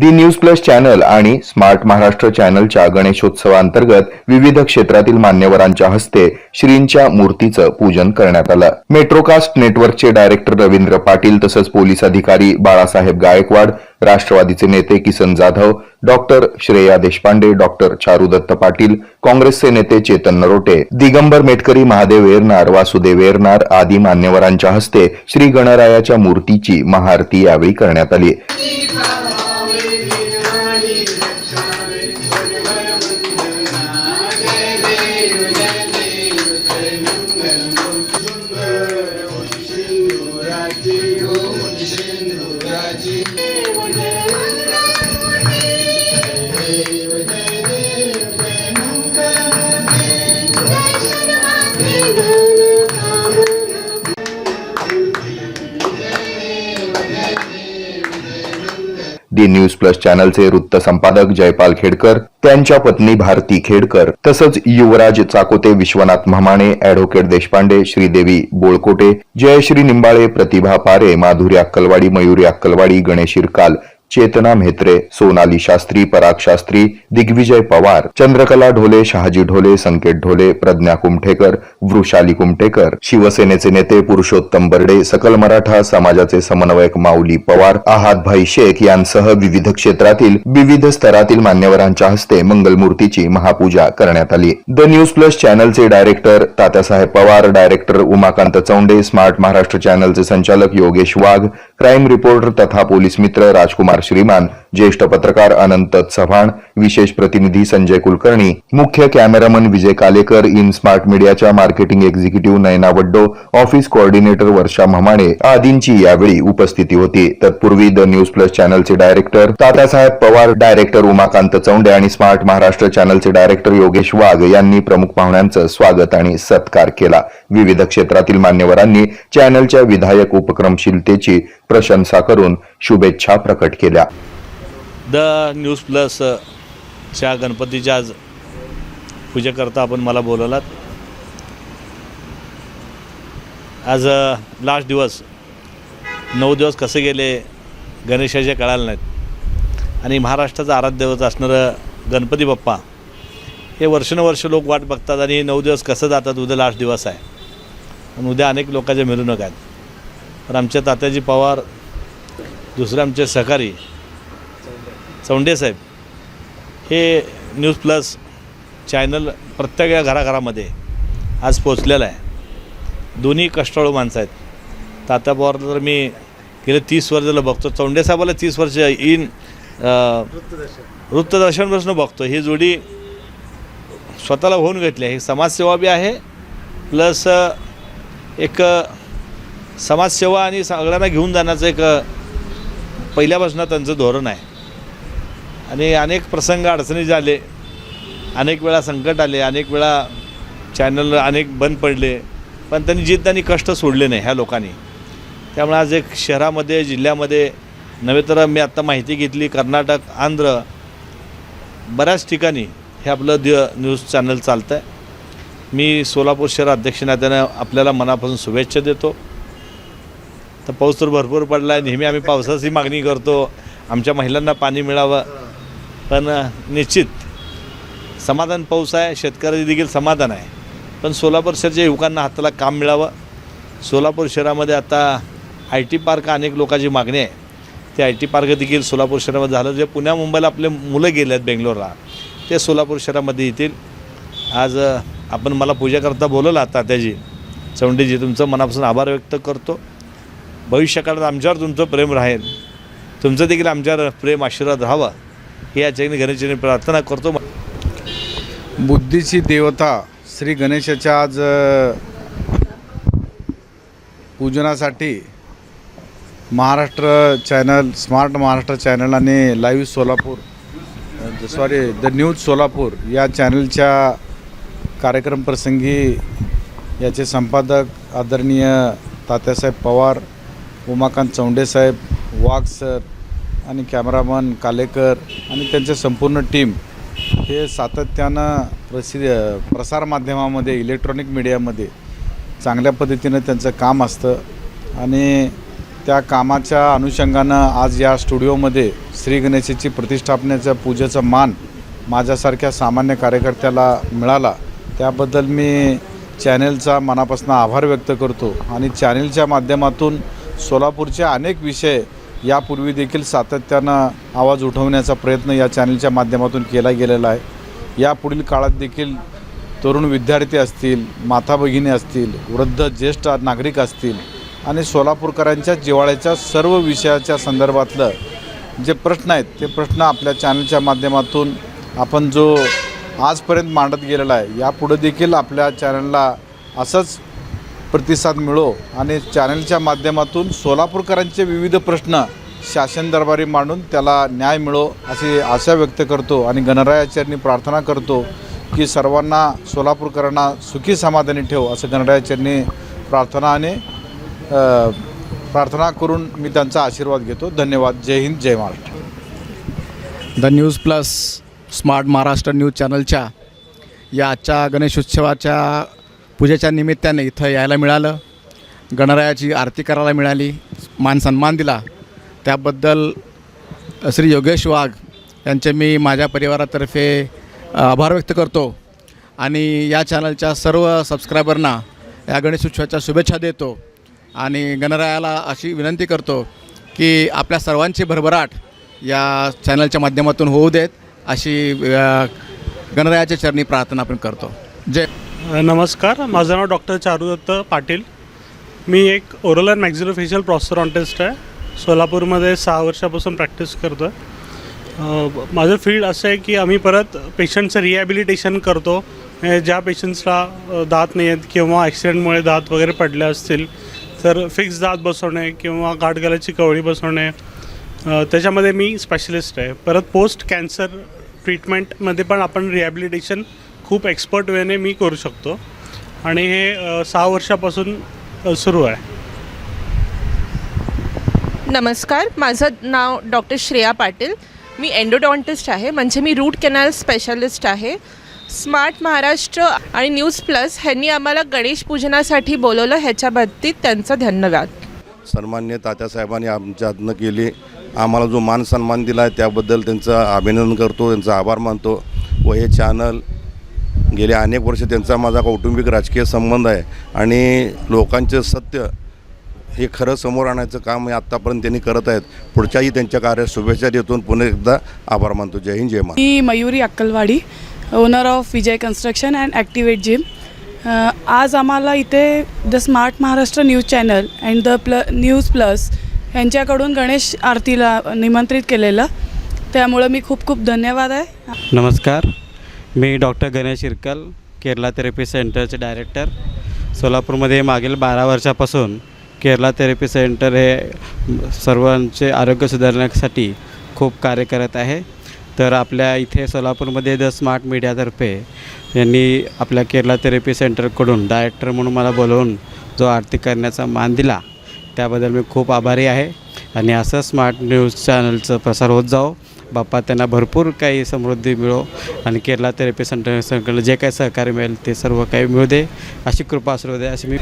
दी news plus channel आणि smart Maharashtra चॅनलच्या गणेशोत्सवाअंतर्गत विविध क्षेत्रातील मान्यवरांच्या हस्ते श्रींच्या मूर्तीचं पूजन करण्यात आलं. मेट्रोकास्ट नेटवर्कचे डायरेक्टर रवींद्र पाटील तसंच पोलीस अधिकारी बाळासाहेब गायकवाड राष्ट्रवादीचे नेते किसन जाधव डॉक्टर श्रेया देशपांडे डॉक्टर चारुदत्त पाटील काँग्रेसचे नेते चेतन नरोटे दिगंबर मेटकरी महादेव येरनार वासुदेव येरनार आदी मान्यवरांच्या हस्ते श्री गणरायाच्या मूर्तीची महाआरती यावेळी करण्यात आली. दी न्यूज प्लस चॅनलचे वृत्त संपादक जयपाल खेडकर त्यांच्या पत्नी भारती खेडकर तसंच युवराज चाकोते विश्वनाथ म्हामाणे अॅडव्होकेट देशपांडे श्रीदेवी बोळकोटे जयश्री निंबाळे प्रतिभा पारे माधुरी अक्कलवाडी मयुरी अक्कलवाडी गणेश इरकाल चेतना म्हेत्रे सोनाली शास्त्री पराग शास्त्री दिग्विजय पवार चंद्रकला ढोले शहाजी ढोले संकेत ढोले प्रज्ञा कुमठेकर वृषाली कुमठेकर शिवसेनेचे नेते पुरुषोत्तम बर्डे सकल मराठा समाजाचे समन्वयक माऊली पवार आहात भाई शेख यांसह विविध क्षेत्रातील विविध स्तरातील मान्यवरांच्या हस्ते मंगलमूर्तीची महापूजा करण्यात आली. The news plus चॅनलचे director Tatyasaheb Pawar director Umakant Chaunde smart Maharashtra चॅनलचे संचालक योगेश वाघ क्राईम रिपोर्टर तथा पोलीस मित्र राजकुमार श्रीमान ज्येष्ठ पत्रकार अनंत चव्हाण विशेष प्रतिनिधी संजय कुलकर्णी मुख्य cameraman Vijay Kalekar In Smart मीडियाच्या marketing executive Nayana Vaddo office coordinator Varsha Mhamane आदींची यावेळी उपस्थिती होती. तत्पूर्वी द न्यूज प्लस चॅनलचे डायरेक्टर तात्यासाहेब पवार डायरेक्टर उमाकांत चौंडे आणि स्मार्ट महाराष्ट्र चॅनलचे डायरेक्टर योगेश वाघ यांनी प्रमुख पाहुण्यांचं स्वागत आणि सत्कार केला. विविध क्षेत्रातील मान्यवरांनी चॅनलच्या विधायक उपक्रमशीलतेची प्रशंसा करून शुभेच्छा प्रकट केल्या. द न्यूज प्लस च्या गणपतीच्या आज पूजेकरता आपण मला बोलवलात. आज लास्ट दिवस नऊ दिवस कसे गेले गणेशाचे कळाले नाहीत. आणि महाराष्ट्राचं आराध्यवत असणारं गणपती बाप्पा हे वर्षानुवर्ष लोक वाट बघतात आणि नऊ दिवस कसं जातात उद्या लास्ट दिवस आहे. आणि उद्या अनेक लोकांच्या मिरवणूक आहेत. पण आमच्या तात्याजी पवार दुसरे आमचे सहकारी साहेब हे न्यूज प्लस चॅनल प्रत्येक या घराघरामध्ये आज पोचलेलं आहे. दोन्ही कष्टाळू माणसं आहेत. तात्या पवार तर मी गेले तीस वर्ष झालं बघतो. चौंडे साहेबाला तीस वर्ष इन वृत्तदर्शनपासून बघतो. ही जोडी स्वतःला होऊन घेतली आहे. ही समाजसेवा बी आहे प्लस एक समाजसेवा आणि सगळ्यांना घेऊन जाण्याचं एक पहिल्यापासून त्यांचं धोरण आहे. आणि अनेक प्रसंग अडचणी झाले. अनेक वेळा संकट आले अनेक वेळा चॅनल अनेक बंद पडले. पण त्यांनी जिद्द आणि कष्ट सोडले नाही ह्या लोकांनी. त्यामुळे आज एक शहरामध्ये जिल्ह्यामध्ये नव्हे तर मी आत्ता माहिती घेतली कर्नाटक आंध्र बऱ्याच ठिकाणी हे आपलं द न्यूज चॅनल चालतं आहे मी सोलापूर शहर अध्यक्ष नात्यानं आपल्याला मनापासून शुभेच्छा देतो. तर पाऊस तर भरपूर पडला आहे नेहमी आम्ही पावसाची मागणी करतो. आमच्या महिलांना पाणी मिळावं. पण निश्चित. समाधान पाऊस आहे शेतकऱ्याचे देखील समाधान आहे. पण सोलापूर शहरच्या युवकांना हाताला काम मिळावं. सोलापूर शहरामध्ये आता आय टी पार्क अनेक लोकांची मागणी आहे. ते आय टी पार्क देखील सोलापूर शहरामध्ये झालं. जे पुण्या मुंबईला आपले मुलं गेले आहेत बेंगलोरला ते सोलापूर शहरामध्ये येतील. आज आपण मला पूजा करता बोलवलं आता त्याची. चौंडीजी तुमचं मनापासून आभार व्यक्त करतो. भविष्यकाळात आमच्यावर तुमचं प्रेम राहील. तुमचं देखील आमच्यावर प्रेम आशीर्वाद राहावा. ही या ठिकाणी गणेशाने प्रार्थना करतो. बुद्धीची देवता श्री गणेशाच्या आज पूजनासाठी Maharashtra channel smart Maharashtra channel आणि live Solapur sorry the news Solapur या चॅनलच्या कार्यक्रम प्रसंगी याचे संपादक आदरणीय तात्यासाहेब पवार उमाकांत चौंडेसाहेब वाघ सर आणि कॅमेरामन कालेकर आणि त्यांचे संपूर्ण टीम हे सातत्यानं प्रसिद्ध प्रसारमाध्यमामध्ये इलेक्ट्रॉनिक मीडियामध्ये चांगल्या पद्धतीनं त्यांचं काम असतं. आणि त्या कामाच्या अनुषंगानं आज या स्टुडिओमध्ये श्री गणेशाची प्रतिष्ठापनेचं पूजेचा मान माझ्यासारख्या सामान्य कार्यकर्त्याला मिळाला. त्याबद्दल मी चॅनेलचा मनापासून आभार व्यक्त करतो. आणि चॅनेलच्या माध्यमातून सोलापूरचे अनेक विषय यापूर्वी देखील सातत्यानं आवाज उठवण्याचा प्रयत्न या चॅनलच्या माध्यमातून केला गेलेला आहे. यापुढील काळात देखील तरुण विद्यार्थी असतील माता भगिनी असतील वृद्ध ज्येष्ठ नागरिक असतील आणि सोलापूरकरांच्या जिवाळ्याच्या सर्व विषयाच्या संदर्भातलं जे प्रश्न आहेत ते प्रश्न आपल्या चॅनलच्या माध्यमातून आपण जो आजपर्यंत मांडत गेलेला आहे यापुढं देखील आपल्या चॅनलला असंच प्रतिसाद मिळो आणि चॅनलच्या माध्यमातून सोलापूरकरांचे विविध प्रश्न शासन दरबारी मांडून त्याला न्याय मिळो अशी आशा व्यक्त करतो आणि गणरायाचरणी प्रार्थना करतो की सर्वांना सोलापूरकरांना सुखी समाधानी ठेव असं गणरायाचरणी प्रार्थना आणि प्रार्थना करून मी त्यांचा आशीर्वाद घेतो. धन्यवाद. जय हिंद जय Maharashtra. The news plus smart Maharashtra news चॅनलच्या या आजच्या गणेशोत्सवाच्या पूजेच्या निमित्ताने इथं यायला मिळालं. गणरायाची आरती करायला मिळाली. मान सन्मान दिला. त्याबद्दल श्री योगेश वाघ यांचे मी माझ्या परिवारातर्फे आभार व्यक्त करतो. आणि या चॅनलच्या सर्व सबस्क्रायबरना या गणेशोत्सवाच्या शुभेच्छा देतो. आणि गणरायाला अशी विनंती करतो की आपल्या सर्वांची भरभराट या चॅनलच्या माध्यमातून होऊ देत अशी गणरायाच्या चरणी प्रार्थना आपण करतो. जय नमस्कार माझं नाव डॉक्टर चारुदत्त पाटील. मी एक ओरल अँड मॅक्झिलोफेशियल प्रॉस्टरॉन्टिस्ट आहे. सोलापूरमध्ये सहा वर्षापासून प्रॅक्टिस करतो आहे माझं फील्ड असं आहे की आम्ही परत पेशंटचं रिहॅबिलिटेशन करतो. म्हणजे ज्या पेशंट्सला दात नाही आहेत किंवा ॲक्सिडेंटमुळे दात वगैरे पडले असतील तर फिक्स दात बसवणे किंवा गाठगाल्याची कवळी बसवणे त्याच्यामध्ये मी स्पेशलिस्ट आहे. परत पोस्ट कॅन्सर ट्रीटमेंटमध्ये पण आपण रिहॅबिलिटेशन खूप एक्सपर्ट वेने मी करू शकतो. आणि हे सहा वर्षापासून सुरू आहे. नमस्कार. माझं नाव डॉक्टर श्रेया पाटील. मी एन्डोडॉन्टिस्ट आहे. म्हणजे मी रूट कॅनल स्पेशलिस्ट आहे. स्मार्ट महाराष्ट्र आणि न्यूज प्लस ह्यांनी आम्हाला गणेश पूजनासाठी बोलवलं. ह्याच्या बाबतीत त्यांचं धन्यवाद. सन्मान्य तात्यासाहेबांनी आमच्या हातनं केली. आम्हाला जो मान सन्मान दिला आहे त्याबद्दल त्यांचं अभिनंदन करतो त्यांचा आभार मानतो. व हे चॅनल गेले अनेक वर्ष त्यांचा माझा कौटुंबिक राजकीय संबंध आहे आणि लोकांचे सत्य हे खरं समोर आणायचं काम हे आत्तापर्यंत त्यांनी करत आहेत. पुढच्याही त्यांच्या कार्यात शुभेच्छा देतो पुन्हा एकदा आभार मानतो. जय हिंद जय महाराष्ट्र. मी Mayuri Akkalwadi owner of Vijay construction and activate gym आज आम्हाला इथे the smart Maharashtra news channel and the प्ल न्यूज प्लस यांच्याकडून गणेश आरतीला निमंत्रित केलेलं. त्यामुळं मी खूप खूप धन्यवाद आहे. नमस्कार. मी डॉक्टर गणेश इरकल केरला थेरपी सेंटरचे डायरेक्टर. सोलापूरमध्ये मागील बारा वर्षापासून केरला थेरपी सेंटर हे सर्वांचे आरोग्य सुधारण्यासाठी खूप कार्य करत आहे. तर आपल्या इथे सोलापूरमध्ये द स्मार्ट मीडियातर्फे यांनी आपल्या केरला थेरपी सेंटरकडून डायरेक्टर म्हणून मला बोलवून जो आरती करण्याचा मान दिला त्याबद्दल मी खूप आभारी आहे. आणि असं स्मार्ट न्यूज चॅनलचं प्रसार होत जाओ बाप्पा त्यांना भरपूर काही समृद्धी मिळो आणि केरला थेरपी सेंटर सेंटरला जे काही सहकार्य मिळेल ते सर्व काही मिळू दे. अशी कृपा असू दे अशी मी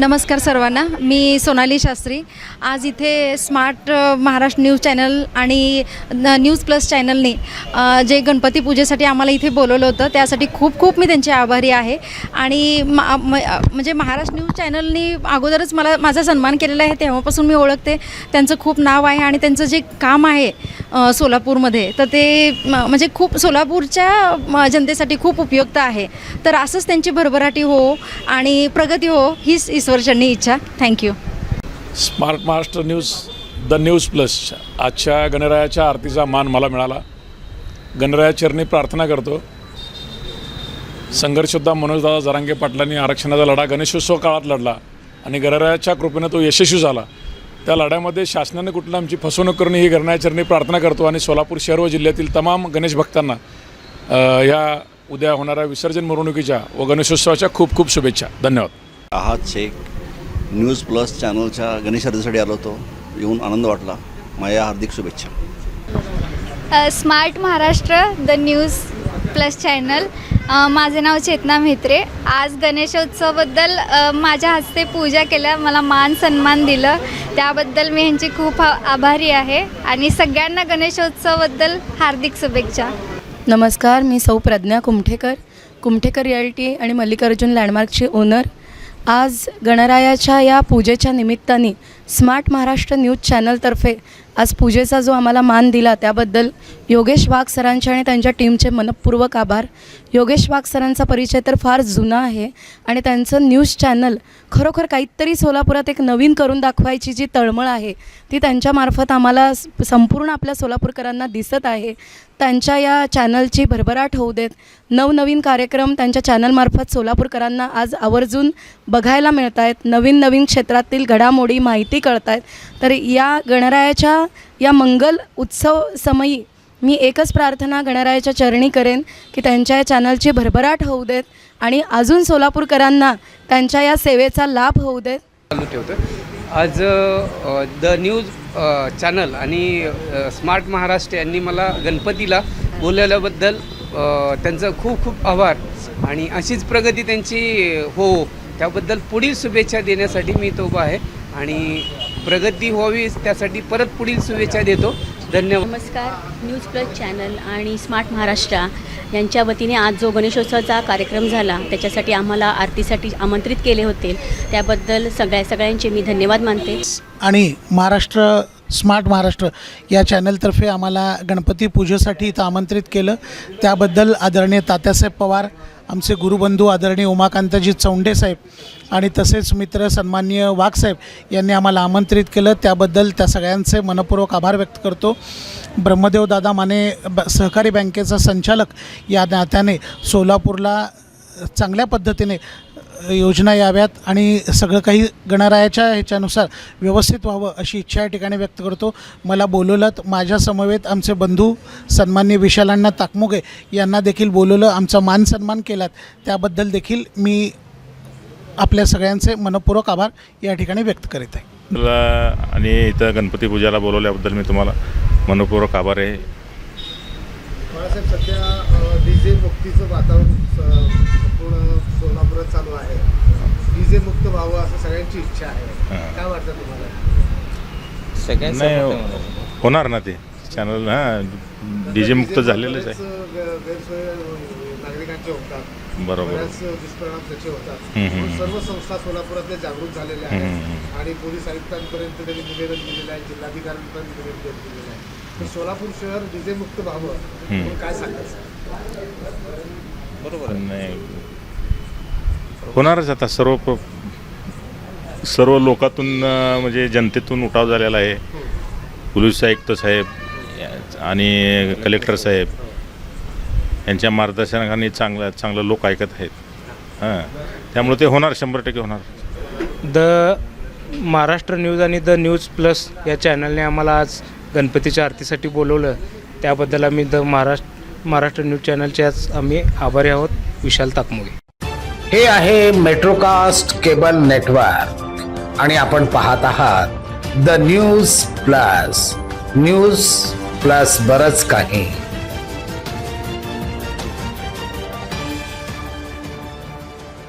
नमस्कार सर्वांना. मी सोनाली शास्त्री. आज इथे स्मार्ट महाराष्ट्र न्यूज चॅनल आणि न्यूज प्लस चॅनलने जे गणपती पूजेसाठी आम्हाला इथे बोलवलं होतं त्यासाठी खूप खूप मी त्यांचे आभारी आहे. आणि मा म- म्हणजे महाराष्ट्र न्यूज चॅनलनी अगोदरच मला माझा सन्मान केलेला आहे तेव्हापासून मी ओळखते. त्यांचं खूप नाव आहे आणि त्यांचं जे काम आहे सोलापूरमध्ये. तर ते म्हणजे खूप सोलापूरच्या जनतेसाठी खूप उपयुक्त आहे. तर असंच त्यांची भरभराटी हो आणि प्रगती हो हीच ईश्वरचरणी इच्छा. Thank you smart Maharashtra news the news plus. आजच्या गणरायाच्या आरतीचा मान मला मिळाला. गणराया चरणी प्रार्थना करतो. संघर्षयोद्धा मनोजदादा जरांगे पाटलांनी आरक्षणाचा लढा गणेशोत्सव काळात लढला आणि गणरायाच्या कृपेनं तो यशस्वी झाला. त्या लढ्यामध्ये शासनाने कुठलं आमची फसवणूक करून ही गणराया चरणी प्रार्थना करतो आणि सोलापूर शहर व जिल्ह्यातील तमाम गणेश भक्तांना या उद्या होणाऱ्या विसर्जन मिरवणुकीच्या व गणेशोत्सवाच्या खूप खूप शुभेच्छा. धन्यवाद. आहात शेख न्यूज प्लस चॅनलच्या गणेश आरतीसाठी आलो होतो. येऊन आनंद वाटला. माझ्या हार्दिक शुभेच्छा. Smart Maharashtra the news plus channel. माझे नाव चेतना म्हेत्रे. आज गणेशोत्सवाबद्दल माझ्या हस्ते पूजा केल्या मला मान सन्मान दिलं. त्याबद्दल मी ह्यांची खूप आ- आभारी आहे. आणि सगळ्यांना गणेशोत्सवाबद्दल हार्दिक शुभेच्छा. नमस्कार मी सौ प्रज्ञा कुमठेकर कुमठेकर रियाल्टी आणि मल्लिकार्जुन लँडमार्कची ओनर आज गणरायाच्या या पूजेच्या निमित्ताने स्मार्ट महाराष्ट्र न्यूज चॅनलतर्फे आज पूजेचा जो आम्हाला मान दिला त्याबद्दल योगेश वाघ सरांचे आणि त्यांच्या टीमचे मनपूर्वक आभार. योगेश वाघ सरांचा परिचय तर फार जुना आहे आणि त्यांचं न्यूज चॅनल खरोखर काहीतरी सोलापुरात एक नवीन करून दाखवायची जी तळमळ आहे ती त्यांच्यामार्फत आम्हाला संपूर्ण आपल्या सोलापूरकरांना दिसत आहे. त्यांच्या या चॅनलची भरभराट होऊ देत नवनवीन कार्यक्रम त्यांच्या चॅनलमार्फत सोलापूरकरांना आज आवर्जून बघायला मिळत आहेत नवीन नवीन क्षेत्रातील घडामोडी माहिती कळत आहेत तर या गणरायाच्या या मंगल उत्सव समयी मी एकच प्रार्थना गणरायाच्या चरणी करेन की त्यांच्या या चॅनलची भरभराट होऊ देत आणि अजून सोलापूरकरांना त्यांच्या या सेवेचा लाभ होऊ देत. चालू ठेवतो. आज द न्यूज चॅनल आणि स्मार्ट महाराष्ट्र यांनी मला गणपतीला बोलवल्याबद्दल त्यांचं खूप खूप आभार. आणि अशीच प्रगती त्यांची हो त्याबद्दल पुढील शुभेच्छा देण्यासाठी मी तो उभा आहे. आणि प्रगती व्हावी त्यासाठी परत पुढील शुभेच्छा देतो. धन्यवाद. नमस्कार. न्यूज प्लस चॅनल आणि स्मार्ट महाराष्ट्र यांच्या वतीने आज जो गणेशोत्सवाचा कार्यक्रम झाला त्याच्यासाठी आम्हाला आरतीसाठी आमंत्रित केले होते. त्याबद्दल सगळ्या सगळ्यांचे मी धन्यवाद मानते. आणि महाराष्ट्र स्मार्ट महाराष्ट्र या चॅनलतर्फे आम्हाला गणपती पूजेसाठी इथं आमंत्रित केलं. त्याबद्दल आदरणीय तात्यासाहेब पवार आमचे गुरुबंधू आदरणीय उमाकांतजी चौंडे साहेब आणि तसेच मित्र सन्माननीय वाघसाहेब यांनी आम्हाला आमंत्रित केलं. त्याबद्दल त्या सगळ्यांचे मनपूर्वक आभार व्यक्त करतो. ब्रह्मदेव दादा माने ब सहकारी बँकेचा संचालक या नात्याने सोलापूरला चांगल्या पद्धतीने योजना याव्यात आणि सगळं काही गणरायाच्या ह्याच्यानुसार व्यवस्थित व्हावं अशी इच्छा या ठिकाणी व्यक्त करतो. मला बोलवलं माझ्या समवेत आमचे बंधू सन्मान्य विशालांना ताकमुगे यांना देखील बोलवलं आमचा मान सन्मान केलात. त्याबद्दल देखील मी आपल्या सगळ्यांचे मनपूर्वक आभार या ठिकाणी व्यक्त करीत आहे. आणि इथं गणपती पूजाला बोलवल्याबद्दल मी तुम्हाला मनपूर्वक आभार आहे. बाळासाहेब सध्या मुक्तीचं वातावरण संपूर्ण सोलापुरात चालू आहे. डी जे मुक्त व्हावं असं सगळ्यांची इच्छा आहे. हां. काय वाटतं तुम्हाला? नाही होणार ना ते. चॅनल हां डी जे मुक्त झालेलंच आहे. नागरिकांचे होतात. बरोबर. दुष्परिणाम त्याचे होतात. सर्व संस्था सोलापुरातल्या जागरूक झालेल्या आहेत. आणि पोलीस आयुक्तांपर्यंत त्यांनी निवेदन दिलेलं आहे. जिल्हाधिकाऱ्यांपर्यंत निवेदन दिलेलं आहे. तर सोलापूर शहर डीजे मुक्त व्हावं काय सांगायचं? नाही. होणारच आता सर्व प- सर्व लोकातून म्हणजे जनतेतून उठाव झालेला आहे. पोलीस आयुक्त साहेब आणि कलेक्टर साहेब यांच्या मार्गदर्शनाखाली चांगलं चांगलं लोक ऐकत आहेत. हां. त्यामुळे ते होणार शंभर टक्के होणार. द महाराष्ट्र न्यूज आणि द न्यूज प्लस या चॅनलने आम्हाला आज गणपतीच्या आरतीसाठी बोलवलं. त्याबद्दल आम्ही द महाराष्ट्र महाराष्ट्र न्यूज चॅनलच्याच आम्ही आभारी आहोत. विशाल ताकमुगे. हे आहे मेट्रोकास्ट केबल नेटवर्क आणि आपण पाहत आहात the news plus news plus बरंच काही.